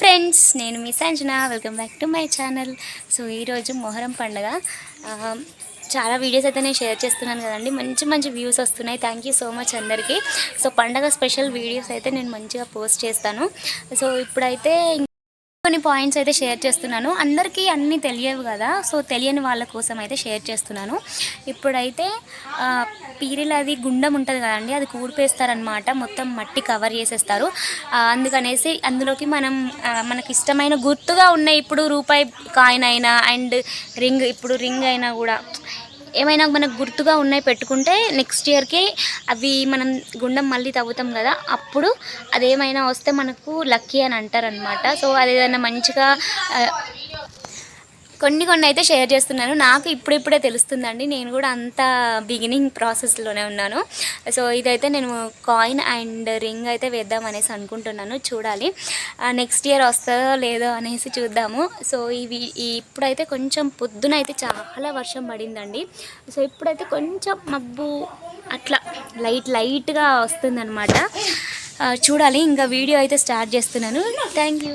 Friends నేను మీ Sanjana. Welcome back to my channel so ఈరోజు మొహరం పండుగ. చాలా వీడియోస్ అయితే నేను షేర్ చేస్తున్నాను కదండి. మంచి మంచి వ్యూస్ వస్తున్నాయి. థ్యాంక్ యూ సో మచ్ అందరికీ. సో పండగ స్పెషల్ వీడియోస్ అయితే నేను మంచిగా పోస్ట్ చేస్తాను. సో ఇప్పుడైతే కొన్ని పాయింట్స్ అయితే షేర్ చేస్తున్నాను. అందరికీ అన్నీ తెలియవు కదా సో తెలియని వాళ్ళ కోసం అయితే షేర్ చేస్తున్నాను. ఇప్పుడైతే ఆ, పీరిల అది గుండం ఉంటుంది కదండి అది కూడిపేస్తారనమాట మొత్తం మట్టి కవర్ చేసేస్తారు. అందుకనేసి అందులోకి మనం మనకి ఇష్టమైన గుర్తుగా ఉన్నాయి ఇప్పుడు రూపాయి కాయిన్ అయినా అండ్ రింగ్ ఇప్పుడు రింగ్ అయినా కూడా ఏమైనా మనకు గుర్తుగా ఉన్నాయి పెట్టుకుంటే నెక్స్ట్ ఇయర్కి అవి మనం గుండం మళ్ళీ తవ్వుతాం కదా అప్పుడు అదేమైనా వస్తే మనకు లక్కీ అని అంటారనమాట సో అది ఏదైనా మంచిగా కొన్ని కొన్ని అయితే షేర్ చేస్తున్నాను. నాకు ఇప్పుడిప్పుడే తెలుస్తుందండి. నేను కూడా అంత బిగినింగ్ ప్రాసెస్లోనే ఉన్నాను. సో ఇదైతే నేను కాయిన్ అండ్ రింగ్ అయితే వేద్దాం అనేసి అనుకుంటున్నాను. చూడాలి. నెక్స్ట్ ఇయర్ వస్తుందో లేదో అనేసి చూద్దాము. సో ఇవి ఇప్పుడైతే కొంచెం పొద్దున అయితే చాలా వర్షం పడిందండి. సో ఇప్పుడైతే కొంచెం మబ్బు అట్లా లైట్ లైట్గా వస్తుందన్నమాట. చూడాలి. ఇంకా వీడియో అయితే స్టార్ట్ చేస్తున్నాను. థ్యాంక్ యూ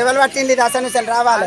ఎవరు పట్టింది దశనుసలు రావాలి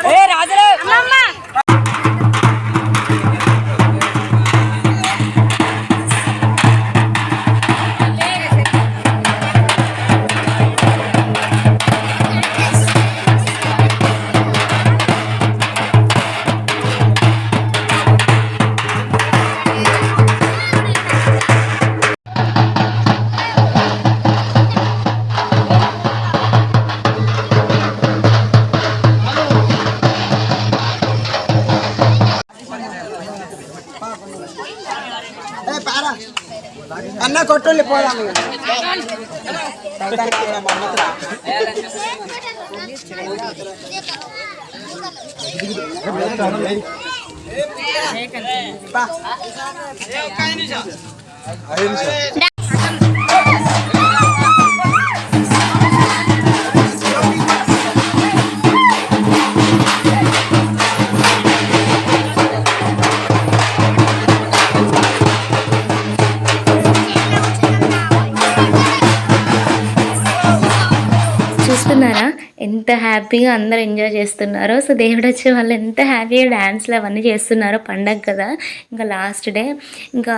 అన్న కొట్టుల్లి పోదాం ఇక. టైటానిక్ ఎంత హ్యాపీగా అందరు ఎంజాయ్ చేస్తున్నారో. సో దేవుడు వచ్చే వాళ్ళు ఎంత హ్యాపీగా డ్యాన్స్లు అవన్నీ చేస్తున్నారో పండగ కదా. ఇంకా లాస్ట్ డే. ఇంకా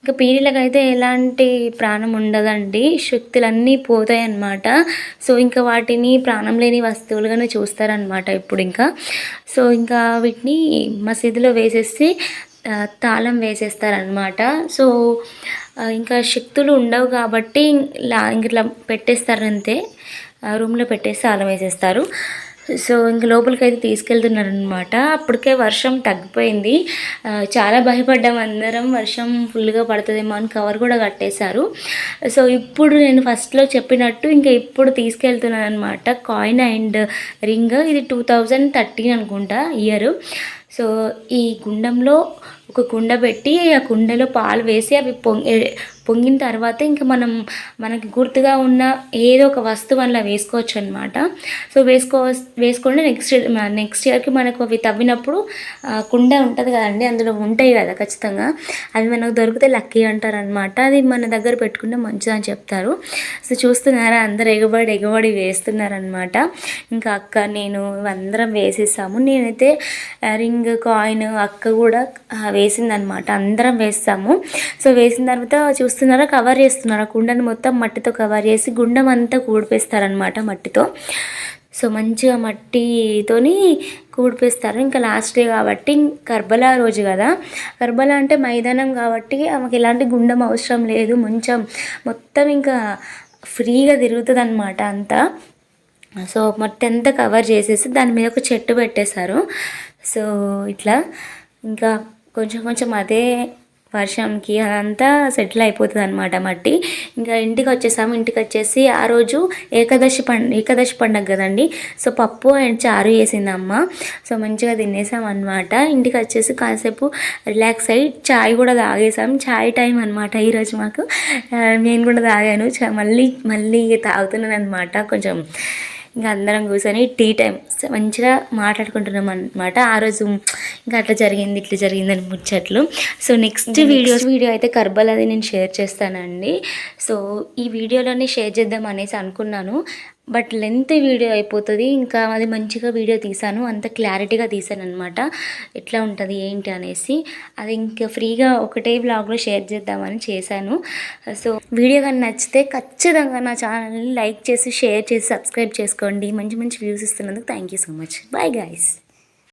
ఇంకా పీరీలకు అయితే ఎలాంటి ప్రాణం ఉండదండి. శక్తులన్నీ పోతాయి అన్నమాట సో ఇంకా వాటిని ప్రాణం లేని వస్తువులుగానే చూస్తారనమాట ఇప్పుడు ఇంకా. సో ఇంకా వీటిని మసీదులో వేసేసి తాళం వేసేస్తారనమాట సో ఇంకా శక్తులు ఉండవు కాబట్టి ఇలా ఇట్లా పెట్టేస్తారు అంతే రూమ్లో పెట్టేసి తాళం వేసేస్తారు. సో ఇంక లోపలికి అయితే తీసుకెళ్తున్నారు అనమాట అప్పటికే వర్షం తగ్గిపోయింది. చాలా భయపడ్డాం అందరం. వర్షం ఫుల్గా పడుతుందేమో అని కవర్ కూడా కట్టేశారు. సో ఇప్పుడు నేను ఫస్ట్లో చెప్పినట్టు ఇంకా ఇప్పుడు తీసుకెళ్తున్నాను అనమాట కాయిన్ అండ్ రింగ్. ఇది టూ థౌజండ్ థర్టీన్ అనుకుంటా ఇయర్. సో ఈ గుండంలో ఒక కుండ పెట్టి ఆ కుండలో పాలు వేసి అవి పొంగి పొంగిన తర్వాత ఇంకా మనం మనకి గుర్తుగా ఉన్న ఏదో ఒక వస్తువు అలా వేసుకోవచ్చు అనమాట సో వేసుకో వేసుకుంటే నెక్స్ట్ నెక్స్ట్ ఇయర్కి మనకు అవి తవ్వినప్పుడు ఆ, కుండ ఉంటుంది కదండి అందులో ఉంటాయి కదా ఖచ్చితంగా. అవి మనకు దొరికితే లక్కీ అంటారు అనమాట అది మన దగ్గర పెట్టుకుంటే మంచిదని చెప్తారు. సో చూస్తున్నారా అందరు ఎగబడి ఎగబడి వేస్తున్నారనమాట ఇంకా అక్క నేను అందరం వేసేసాము. నేనైతే రింగ్ కాయిన్ అక్క కూడా వేసిందనమాట. అందరం వేస్తాము. సో వేసిన తర్వాత చూస్తున్నారా? కవర్ చేస్తున్నారు? కుండను కుండని మొత్తం మట్టితో కవర్ చేసి గుండం అంతా కూడిపేస్తారనమాట మట్టితో. సో మంచిగా మట్టితోని కూడిపేస్తారు. ఇంకా లాస్ట్ డే కాబట్టి కర్బలా రోజు కదా. కర్బలా అంటే మైదానం కాబట్టి ఆమెకి ఎలాంటి గుండం అవసరం లేదు. కొంచెం మొత్తం ఇంకా ఫ్రీగా తిరుగుతుంది అనమాట అంతా. సో మొత్తం అంతా కవర్ చేసేసి దాని మీద ఒక చెట్టు పెట్టేశారు. సో ఇట్లా ఇంకా కొంచెం కొంచెం అదే వర్షంకి అదంతా సెటిల్ అయిపోతుంది అనమాట మట్టి. ఇంకా ఇంటికి వచ్చేసాము ఇంటికి వచ్చేసి ఆ రోజు ఏకాదశి పండ ఏకాదశి పండగ కదండి. సో పప్పు అండ్ చారు వేసింది అమ్మ సో మంచిగా తినేసాం అనమాట ఇంటికి వచ్చేసి కాసేపు రిలాక్స్ అయ్యి చాయ్ కూడా తాగేసాం. చాయ్ టైం అనమాట ఈరోజు మాకు. నేను కూడా తాగాను. మళ్ళీ మళ్ళీ తాగుతున్నాను అనమాట కొంచెం ఇంకా అందరం కూర్చొని టీ టైం. మంచిగా మాట్లాడుకుంటున్నాం అనమాట ఆ రోజు ఇంకా అట్లా జరిగింది ఇట్లా జరిగిందని ముచ్చట్లు. సో నెక్స్ట్ వీడియో వీడియో అయితే కర్బల్ అది నేను షేర్ చేస్తానండి. సో ఈ వీడియోలోనే షేర్ చేద్దాం అనేసి అనుకున్నాను. బట్ లెంత్ వీడియో అయిపోతుంది. ఇంకా అది మంచిగా వీడియో తీసాను. అంత క్లారిటీగా తీసాను అనమాట ఎట్లా ఉంటుంది ఏంటి అనేసి. అది ఇంకా ఫ్రీగా ఒకటే బ్లాగ్లో షేర్ చేద్దామని చేశాను. సో వీడియో కానీ నచ్చితే ఖచ్చితంగా నా ఛానల్ని లైక్ చేసి షేర్ చేసి సబ్స్క్రైబ్ చేసుకోండి. మంచి మంచి views ఇస్తున్నందుకు thank you so much. Bye guys.